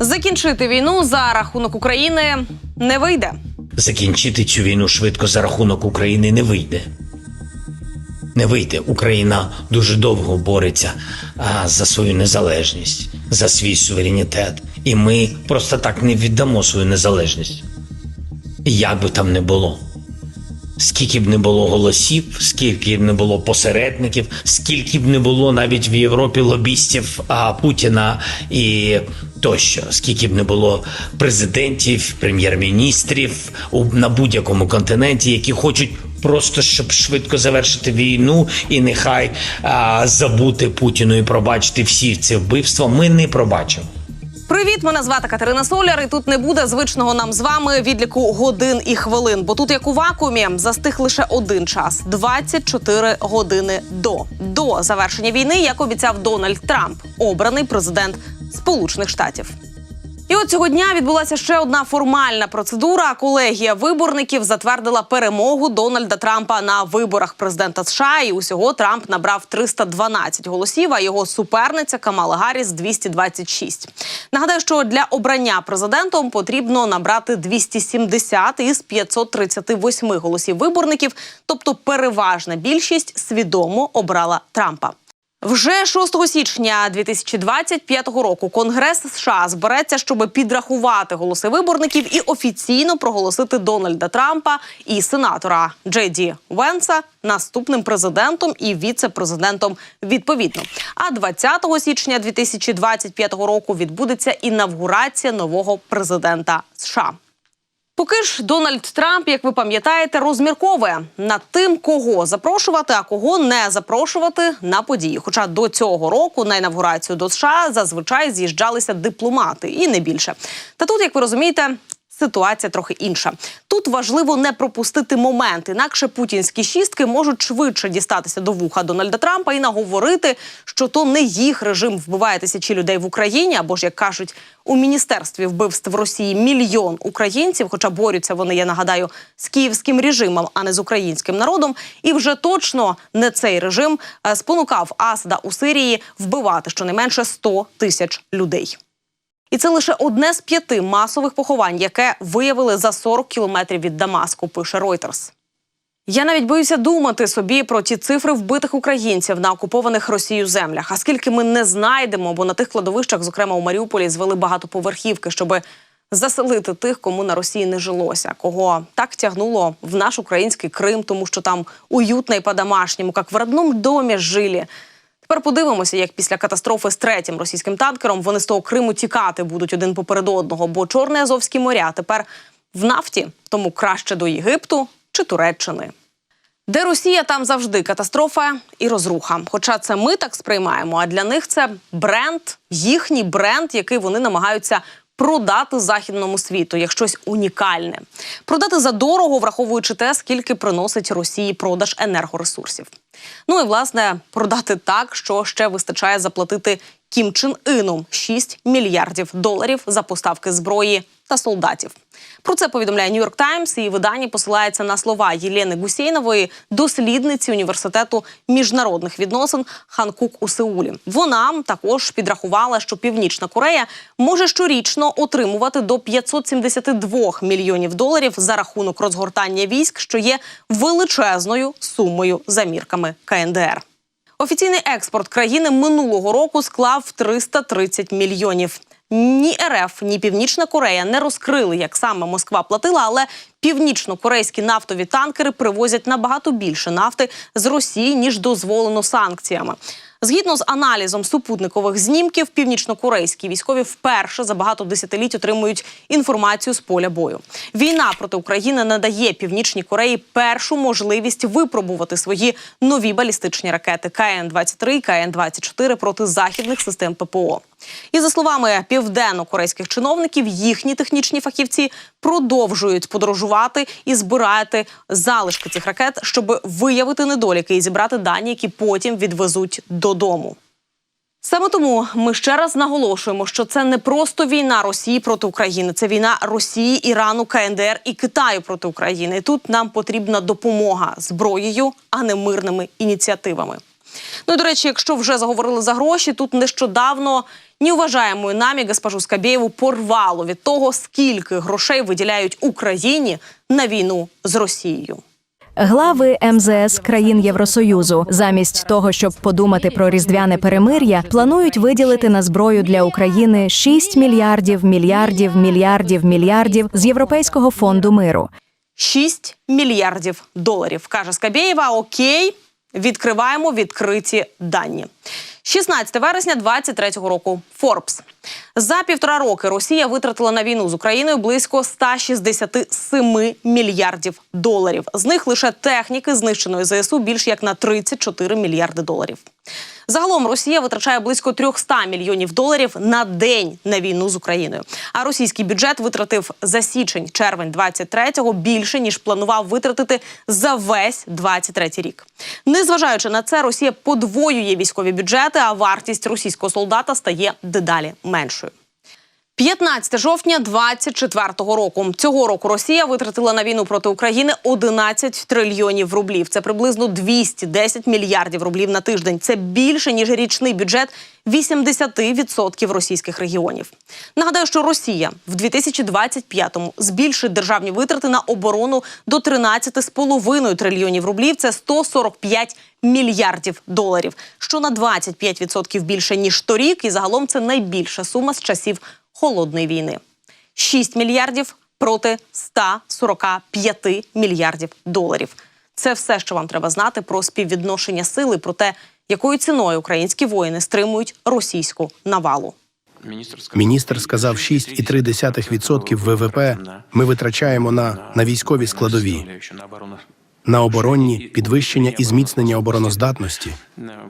Закінчити війну за рахунок України не вийде. Закінчити цю війну швидко за рахунок України не вийде. Не вийде. Україна дуже довго бореться а, за свою незалежність, за свій суверенітет. І ми просто так не віддамо свою незалежність. Як би там не було. Скільки б не було голосів, скільки б не було посередників, скільки б не було навіть в Європі лобістів а, Путіна і тощо, скільки б не було президентів, прем'єр-міністрів у- на будь-якому континенті, які хочуть просто щоб швидко завершити війну і нехай а, забути Путіну і пробачити всі ці вбивства. Ми не пробачимо. Привіт, мене звати Катерина Соляр. І тут не буде звичного нам з вами відліку годин і хвилин. Бо тут, як у вакуумі, застиг лише один час 24 години до до завершення війни, як обіцяв Дональд Трамп, обраний президент Сполучених Штатів. І от цього дня відбулася ще одна формальна процедура. Колегія виборників затвердила перемогу Дональда Трампа на виборах президента США. І усього Трамп набрав 312 голосів. А його суперниця Камала Гарріс 226. Нагадаю, що для обрання президентом потрібно набрати 270 із 538 голосів виборників, тобто переважна більшість свідомо обрала Трампа. Вже 6 січня 2025 року Конгрес США збереться, щоб підрахувати голоси виборників і офіційно проголосити Дональда Трампа і сенатора Джей Ді Венса наступним президентом і віце-президентом відповідно. А 20 січня 2025 року відбудеться інавгурація нового президента США. Поки ж Дональд Трамп, як ви пам'ятаєте, розмірковує над тим, кого запрошувати, а кого не запрошувати на події. Хоча до цього року на інавгурацію до США зазвичай з'їжджалися дипломати і не більше. Та тут, як ви розумієте. Ситуація трохи інша. Тут важливо не пропустити момент, інакше путінські шістки можуть швидше дістатися до вуха Дональда Трампа і наговорити, що то не їх режим вбиває тисячі людей в Україні, або ж як кажуть у міністерстві вбивств Росії мільйон українців, хоча борються вони, я нагадаю, з київським режимом, а не з українським народом. І вже точно не цей режим е, спонукав Асада у Сирії вбивати щонайменше 100 тисяч людей. І це лише одне з п'яти масових поховань, яке виявили за 40 кілометрів від Дамаску, пише Reuters. Я навіть боюся думати собі про ті цифри вбитих українців на окупованих Росією землях. А скільки ми не знайдемо, бо на тих кладовищах, зокрема у Маріуполі, звели багатоповерхівки, щоб заселити тих, кому на Росії не жилося, кого так тягнуло в наш український Крим, тому що там уютно і по-домашньому, як в родному домі жили. Тепер подивимося, як після катастрофи з третім російським танкером вони з того Криму тікати будуть один поперед одного, бо Чорне Азовське моря тепер в нафті, тому краще до Єгипту чи Туреччини. Де Росія, там завжди катастрофа і розруха. Хоча це ми так сприймаємо, а для них це бренд, їхній бренд, який вони намагаються продати західному світу як щось унікальне. Продати за дорого, враховуючи те, скільки приносить Росії продаж енергоресурсів. Ну і власне продати так, що ще вистачає заплатити Кім Чен Іну 6 мільярдів доларів за поставки зброї та солдатів. Про це повідомляє Нью-Йорк Таймс. і видання посилається на слова Єлени Гусейнової, дослідниці університету міжнародних відносин Ханкук у Сеулі. Вона також підрахувала, що Північна Корея може щорічно отримувати до 572 мільйонів доларів за рахунок розгортання військ, що є величезною сумою за мірками КНДР. Офіційний експорт країни минулого року склав 330 мільйонів. Ні РФ, ні Північна Корея не розкрили, як саме Москва платила, але північно-корейські нафтові танкери привозять набагато більше нафти з Росії ніж дозволено санкціями. Згідно з аналізом супутникових знімків, північно-корейські військові вперше за багато десятиліть отримують інформацію з поля бою. Війна проти України надає північній Кореї першу можливість випробувати свої нові балістичні ракети КН-23, КН-24 проти західних систем ППО. І за словами південно-корейських чиновників, їхні технічні фахівці продовжують подорожувати і збирати залишки цих ракет, щоб виявити недоліки і зібрати дані, які потім відвезуть додому. Саме тому ми ще раз наголошуємо, що це не просто війна Росії проти України, це війна Росії, Ірану, КНДР і Китаю проти України. І тут нам потрібна допомога зброєю, а не мирними ініціативами. Ну до речі, якщо вже заговорили за гроші, тут нещодавно Неуважаемую нами госпожу Скабєєву порвало від того, скільки грошей виділяють Україні на війну з Росією. Глави МЗС країн Євросоюзу, замість того, щоб подумати про різдвяне перемир'я, планують виділити на зброю для України 6 мільярдів, мільярдів, мільярдів, мільярдів з Європейського фонду миру. 6 мільярдів доларів. Каже Скабєєва. Окей, відкриваємо відкриті дані. 16 вересня 23-го року. Форбс. За півтора роки Росія витратила на війну з Україною близько 167 мільярдів доларів. З них лише техніки знищеної ЗСУ більш як на 34 мільярди доларів. Загалом Росія витрачає близько 300 мільйонів доларів на день на війну з Україною. А російський бюджет витратив за січень-червень 23-го більше ніж планував витратити за весь 23-й рік. Незважаючи на це, Росія подвоює військові бюджети, а вартість російського солдата стає дедалі меншою. 15 жовтня 24-го року. Цього року Росія витратила на війну проти України 11 трильйонів рублів. Це приблизно 210 мільярдів рублів на тиждень. Це більше ніж річний бюджет 80% російських регіонів. Нагадаю, що Росія в 2025-му збільшить державні витрати на оборону до 13,5 трильйонів рублів. Це 145 мільярдів доларів, що на 25% більше ніж торік. І загалом це найбільша сума з часів холодної війни. 6 мільярдів проти 145 мільярдів доларів. Це все, що вам треба знати про співвідношення сили, про те, якою ціною українські воїни стримують російську навалу. Міністр сказав 6,3% ВВП ми витрачаємо на, на військові складові, на оборонні підвищення і зміцнення обороноздатності.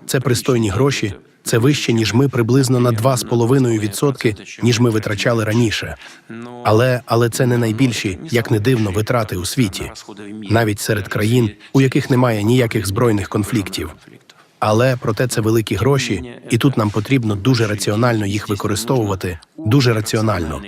Це пристойні гроші. Це вище, ніж ми приблизно на 2,5%, ніж ми витрачали раніше. Але, але це не найбільші, як не дивно, витрати у світі, навіть серед країн, у яких немає ніяких збройних конфліктів. Але проте це великі гроші, і тут нам потрібно дуже раціонально їх використовувати. Дуже раціонально.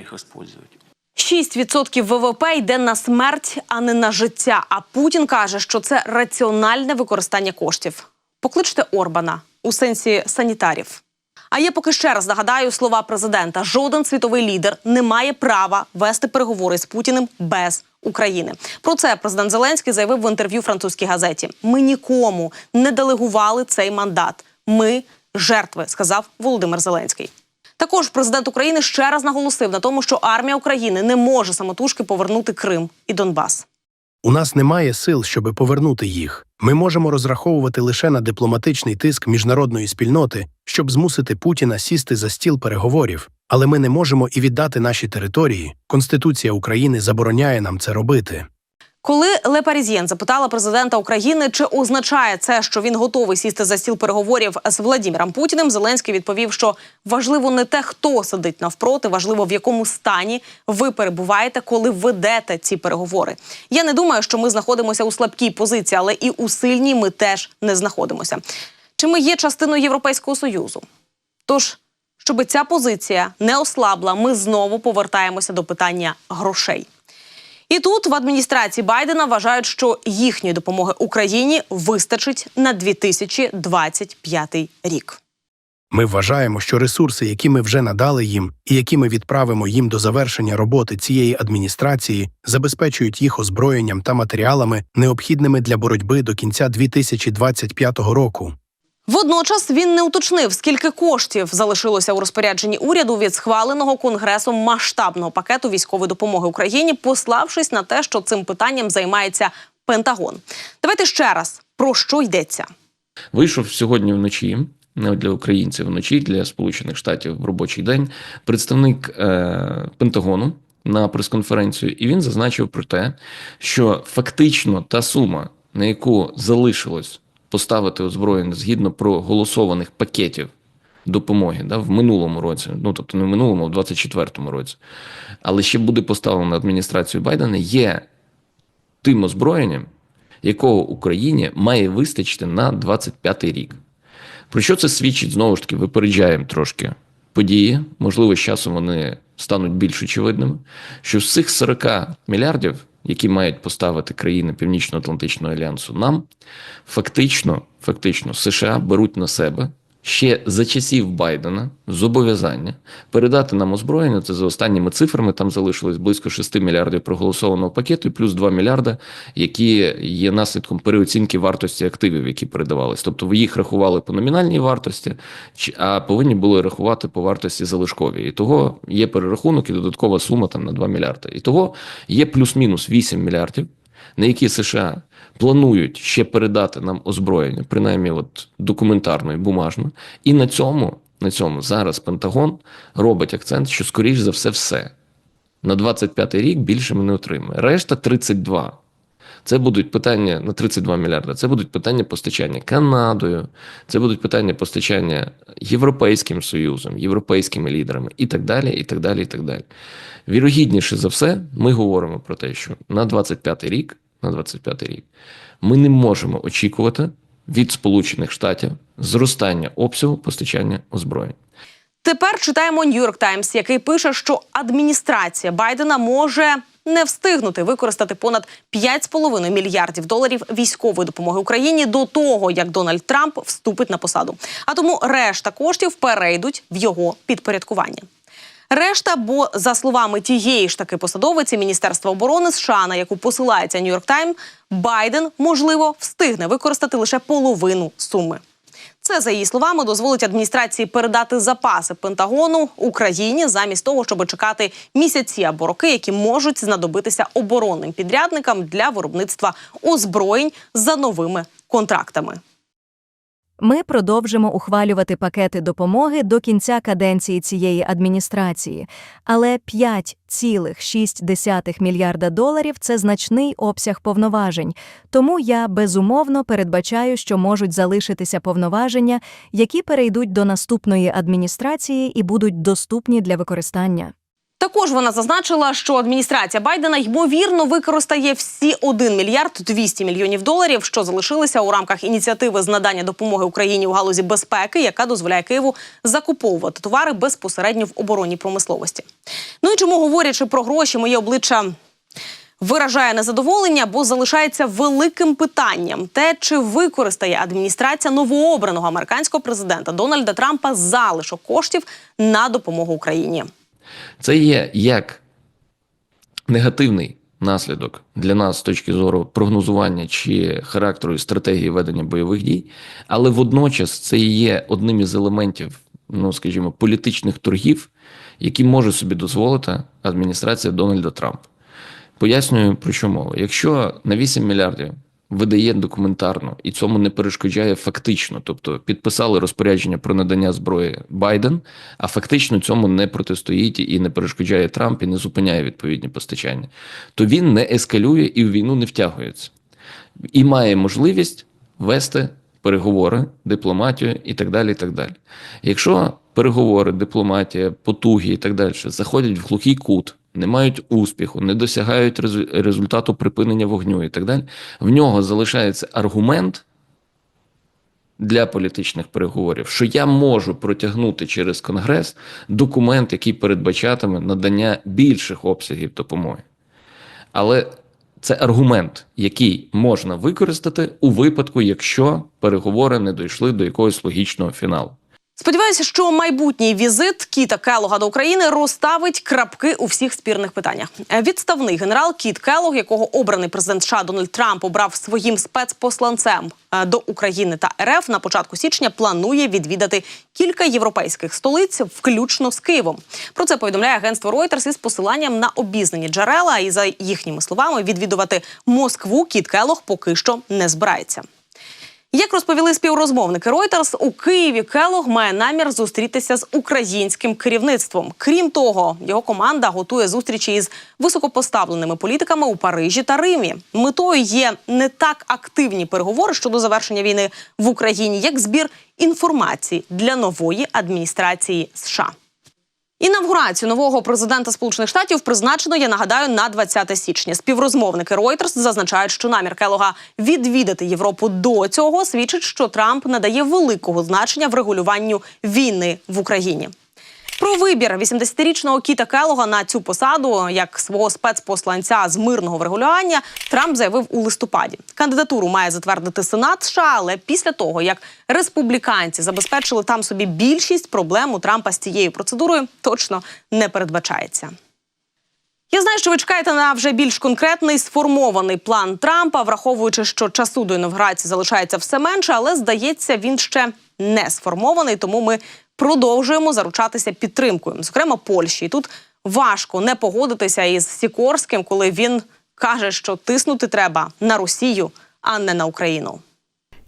6% ВВП йде на смерть, а не на життя. А Путін каже, що це раціональне використання коштів. Покличте Орбана у сенсі санітарів. А я поки ще раз нагадаю слова президента: жоден світовий лідер не має права вести переговори з Путіним без України. Про це президент Зеленський заявив в інтерв'ю французькій газеті. Ми нікому не делегували цей мандат. Ми жертви, сказав Володимир Зеленський. Також президент України ще раз наголосив на тому, що армія України не може самотужки повернути Крим і Донбас. У нас немає сил, щоби повернути їх. Ми можемо розраховувати лише на дипломатичний тиск міжнародної спільноти, щоб змусити Путіна сісти за стіл переговорів. Але ми не можемо і віддати наші території. Конституція України забороняє нам це робити. Коли Ле Парізьєн запитала президента України, чи означає це, що він готовий сісти за стіл переговорів з Владіміром Путіним, Зеленський відповів, що важливо не те, хто сидить навпроти, важливо в якому стані ви перебуваєте, коли ведете ці переговори. Я не думаю, що ми знаходимося у слабкій позиції, але і у сильній ми теж не знаходимося. Чи ми є частиною Європейського союзу? Тож, щоб ця позиція не ослабла, ми знову повертаємося до питання грошей. І тут в адміністрації Байдена вважають, що їхньої допомоги Україні вистачить на 2025 рік. Ми вважаємо, що ресурси, які ми вже надали їм, і які ми відправимо їм до завершення роботи цієї адміністрації, забезпечують їх озброєнням та матеріалами, необхідними для боротьби до кінця 2025 року. Водночас він не уточнив, скільки коштів залишилося у розпорядженні уряду від схваленого конгресом масштабного пакету військової допомоги Україні, пославшись на те, що цим питанням займається Пентагон. Давайте ще раз про що йдеться. Вийшов сьогодні вночі. Не для українців вночі, для Сполучених Штатів в робочий день представник е, Пентагону на прес-конференцію, і він зазначив про те, що фактично та сума, на яку залишилось поставити озброєння згідно проголосованих пакетів допомоги да, в минулому році, ну тобто не в минулому, а в 24-му році, але ще буде поставлено адміністрацією Байдена, є тим озброєнням, якого Україні має вистачити на 25-й рік. Про що це свідчить? Знову ж таки, випереджаємо трошки події. Можливо, з часом вони стануть більш очевидними. Що з цих 40 мільярдів, які мають поставити країни Північно-Атлантичного альянсу, нам фактично, фактично США беруть на себе ще за часів Байдена зобов'язання передати нам озброєння. Це за останніми цифрами. Там залишилось близько 6 мільярдів проголосованого пакету, і плюс 2 мільярда, які є наслідком переоцінки вартості активів, які передавались. Тобто ви їх рахували по номінальній вартості, а повинні були рахувати по вартості залишковій. І того є перерахунок і додаткова сума там на 2 мільярди. І того є плюс-мінус 8 мільярдів, на які США планують ще передати нам озброєння, принаймні от документарно і бумажно. І на цьому, на цьому зараз Пентагон робить акцент, що скоріш за все, все. На 25-й рік більше ми не отримаємо. Решта 32. Це будуть питання на 32 мільярди. Це будуть питання постачання Канадою, це будуть питання постачання Європейським Союзом, європейськими лідерами і так далі. і так далі, і так далі. Вірогідніше за все, ми говоримо про те, що на 25-й рік, на 25-й рік ми не можемо очікувати від Сполучених Штатів зростання обсягу постачання озброєнь. Тепер читаємо Нью-Йорк Таймс, який пише, що адміністрація Байдена може не встигнути використати понад 5,5 мільярдів доларів військової допомоги Україні до того, як Дональд Трамп вступить на посаду. А тому решта коштів перейдуть в його підпорядкування. Решта, бо за словами тієї ж таки посадовиці Міністерства оборони США, на яку посилається Нью-Йорк Тайм, Байден можливо встигне використати лише половину суми. Це за її словами дозволить адміністрації передати запаси Пентагону Україні замість того, щоб чекати місяці або роки, які можуть знадобитися оборонним підрядникам для виробництва озброєнь за новими контрактами. Ми продовжимо ухвалювати пакети допомоги до кінця каденції цієї адміністрації, але 5,6 мільярда доларів це значний обсяг повноважень. Тому я безумовно передбачаю, що можуть залишитися повноваження, які перейдуть до наступної адміністрації і будуть доступні для використання. Також вона зазначила, що адміністрація Байдена ймовірно використає всі 1 мільярд 200 мільйонів доларів, що залишилися у рамках ініціативи з надання допомоги Україні у галузі безпеки, яка дозволяє Києву закуповувати товари безпосередньо в оборонній промисловості. Ну і чому говорячи про гроші, моє обличчя виражає незадоволення, бо залишається великим питанням те, чи використає адміністрація новообраного американського президента Дональда Трампа залишок коштів на допомогу Україні. Це є як негативний наслідок для нас з точки зору прогнозування чи характеру і стратегії ведення бойових дій, але водночас це є одним із елементів, ну скажімо, політичних торгів, які може собі дозволити адміністрація Дональда Трампа. Пояснюю про що мова. Якщо на 8 мільярдів видає документарно і цьому не перешкоджає фактично, тобто підписали розпорядження про надання зброї Байден, а фактично цьому не протистоїть і не перешкоджає Трамп і не зупиняє відповідні постачання, то він не ескалює і в війну не втягується і має можливість вести переговори, дипломатію і так далі. і так далі. Якщо переговори, дипломатія, потуги і так далі заходять в глухий кут, не мають успіху, не досягають резу- результату припинення вогню і так далі, в нього залишається аргумент для політичних переговорів, що я можу протягнути через Конгрес документ, який передбачатиме надання більших обсягів допомоги. Але це аргумент, який можна використати у випадку, якщо переговори не дійшли до якогось логічного фіналу. Сподіваюся, що майбутній візит Кіта Келога до України розставить крапки у всіх спірних питаннях. Е, Відставний генерал Кіт Келог, якого обраний президент США Дональд Трамп обрав своїм спецпосланцем е, до України та РФ на початку січня, планує відвідати кілька європейських столиць, включно з Києвом. Про це повідомляє агентство Reuters із посиланням на обізнані джерела. І за їхніми словами, відвідувати Москву Кіт Келог поки що не збирається. Як розповіли співрозмовники Reuters, у Києві Келог має намір зустрітися з українським керівництвом. Крім того, його команда готує зустрічі із високопоставленими політиками у Парижі та Римі. Метою є не так активні переговори щодо завершення війни в Україні, як збір інформації для нової адміністрації США. Інавгурацію нового президента Сполучених Штатів призначено, я нагадаю, на 20 січня. Співрозмовники Reuters зазначають, що намір Келога відвідати Європу до цього свідчить, що Трамп надає великого значення врегулюванню війни в Україні. Про вибір 80-річного Кіта Келога на цю посаду як свого спецпосланця з мирного врегулювання Трамп заявив у листопаді. Кандидатуру має затвердити Сенат США, але після того як республіканці забезпечили там собі більшість, проблем у Трампа з цією процедурою точно не передбачається. Я знаю, що ви чекаєте на вже більш конкретний сформований план Трампа, враховуючи, що часу до інавгурації залишається все менше, але здається, він ще не сформований. Тому ми продовжуємо заручатися підтримкою, зокрема Польщі. І тут важко не погодитися із Сікорським, коли він каже, що тиснути треба на Росію, а не на Україну.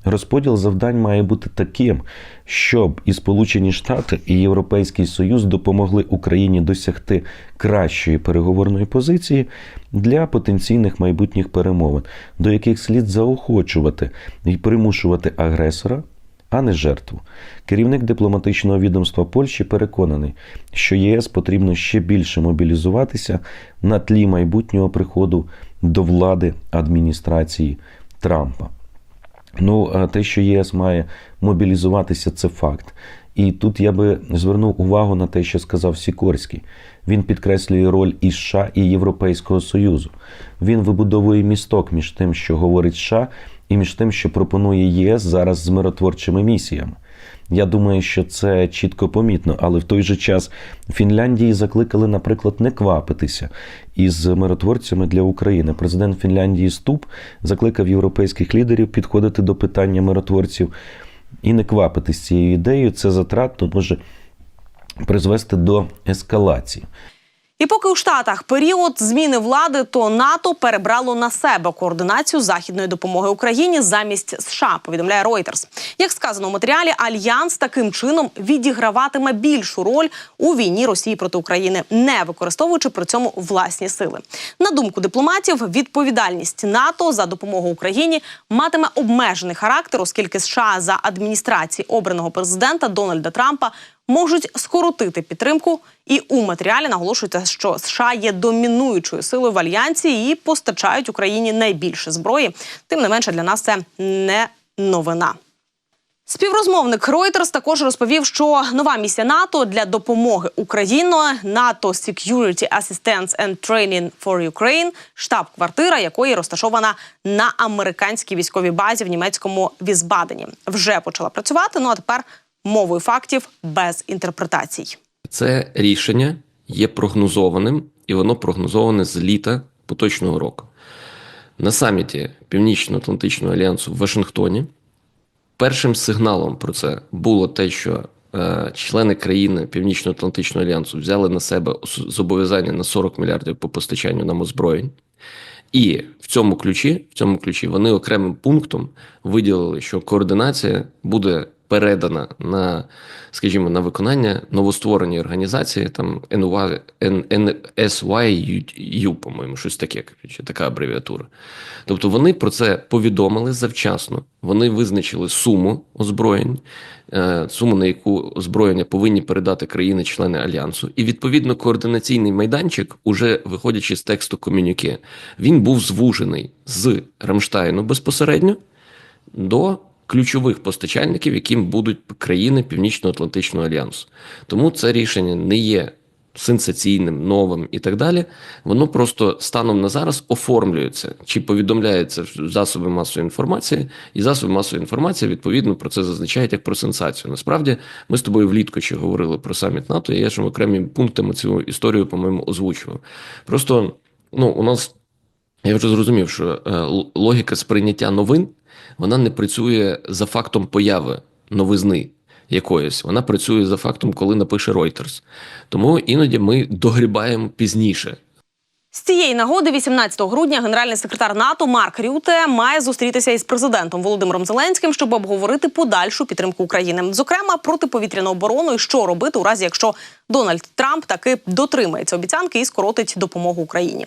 Розподіл завдань має бути таким, щоб і Сполучені Штати, і Європейський Союз допомогли Україні досягти кращої переговорної позиції для потенційних майбутніх перемовин, до яких слід заохочувати і примушувати агресора, а не жертву. Керівник дипломатичного відомства Польщі переконаний, що ЄС потрібно ще більше мобілізуватися на тлі майбутнього приходу до влади адміністрації Трампа. Ну, а те, що ЄС має мобілізуватися, це факт. І тут я би звернув увагу на те, що сказав Сікорський. Він підкреслює роль і США, і Європейського Союзу. Він вибудовує місток між тим, що говорить США, і між тим, що пропонує ЄС зараз з миротворчими місіями. Я думаю, що це чітко помітно, але в той же час Фінляндії закликали, наприклад, не квапитися із миротворцями для України. Президент Фінляндії Ступ закликав європейських лідерів підходити до питання миротворців і не квапитись цією ідеєю. Це затратно може призвести до ескалації. І поки у Штатах період зміни влади, то НАТО перебрало на себе координацію західної допомоги Україні замість США. Повідомляє Reuters. Як сказано у матеріалі, альянс таким чином відіграватиме більшу роль у війні Росії проти України, не використовуючи при цьому власні сили. На думку дипломатів, відповідальність НАТО за допомогу Україні матиме обмежений характер, оскільки США за адміністрації обраного президента Дональда Трампа можуть скоротити підтримку. І у матеріалі наголошується, що США є домінуючою силою в альянсі і постачають Україні найбільше зброї. Тим не менше, для нас це не новина. Співрозмовник Reuters також розповів, що нова місія НАТО для допомоги Україні НАТО Security Assistance and Training for Ukraine, штаб-квартира якої розташована на американській військовій базі в німецькому Візбадені, вже почала працювати. Ну а тепер мовою фактів без інтерпретацій. Це рішення є прогнозованим, і воно прогнозоване з літа поточного року. На саміті Північно-Атлантичного альянсу в Вашингтоні першим сигналом про це було те, що е, члени країни Північно-Атлантичного альянсу взяли на себе зобов'язання на 40 мільярдів по постачанню нам озброєнь. І в цьому ключі, в цьому ключі вони окремим пунктом виділили, що координація буде передана на, скажімо, на виконання новоствореній організації, там NY, NSYU, по-моєму, щось таке, така абревіатура. Тобто вони про це повідомили завчасно. Вони визначили суму озброєнь, е, суму, на яку озброєння повинні передати країни-члени альянсу. І відповідно координаційний майданчик, уже виходячи з тексту комюніке, він був звужений з Рамштайну безпосередньо до ключових постачальників, яким будуть країни Північно-Атлантичного альянсу. Тому це рішення не є сенсаційним, новим і так далі. Воно просто станом на зараз оформлюється чи повідомляється засоби масової інформації, і засоби масової інформації відповідно про це зазначають як про сенсацію. Насправді, ми з тобою влітку ще говорили про саміт НАТО, і я ж окремі пунктами цю історію, по-моєму, озвучував. Просто ну, у нас я вже зрозумів, що е, логіка сприйняття новин вона не працює за фактом появи новизни якоїсь. Вона працює за фактом, коли напише Reuters. Тому іноді ми догрібаємо пізніше. З цієї нагоди, 18 грудня, генеральний секретар НАТО Марк Рюте має зустрітися із президентом Володимиром Зеленським, щоб обговорити подальшу підтримку України, зокрема протиповітряну оборону і що робити у разі, якщо Дональд Трамп таки дотримається обіцянки і скоротить допомогу Україні.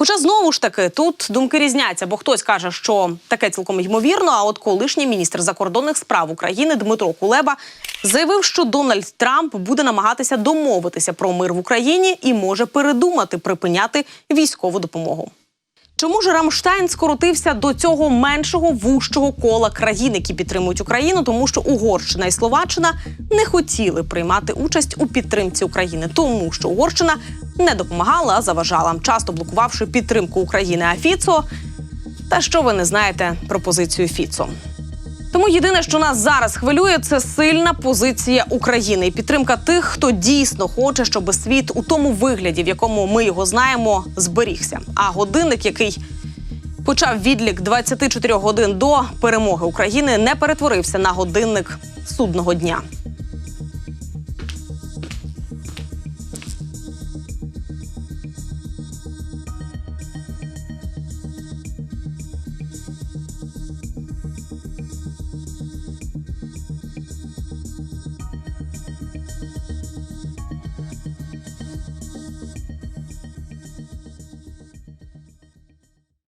Хоча знову ж таки тут думки різняться, бо хтось каже, що таке цілком ймовірно. А от колишній міністр закордонних справ України Дмитро Кулеба заявив, що Дональд Трамп буде намагатися домовитися про мир в Україні і може передумати припиняти військову допомогу. Чому ж Рамштайн скоротився до цього меншого вужчого кола країн, які підтримують Україну? Тому що Угорщина і Словаччина не хотіли приймати участь у підтримці України, тому що Угорщина не допомагала, а заважала, часто блокувавши підтримку України. А Фіцо, та що ви не знаєте про позицію Фіцо? Тому єдине, що нас зараз хвилює, це сильна позиція України і підтримка тих, хто дійсно хоче, щоб світ у тому вигляді, в якому ми його знаємо, зберігся. А годинник, який почав відлік 24 годин до перемоги України, не перетворився на годинник судного дня.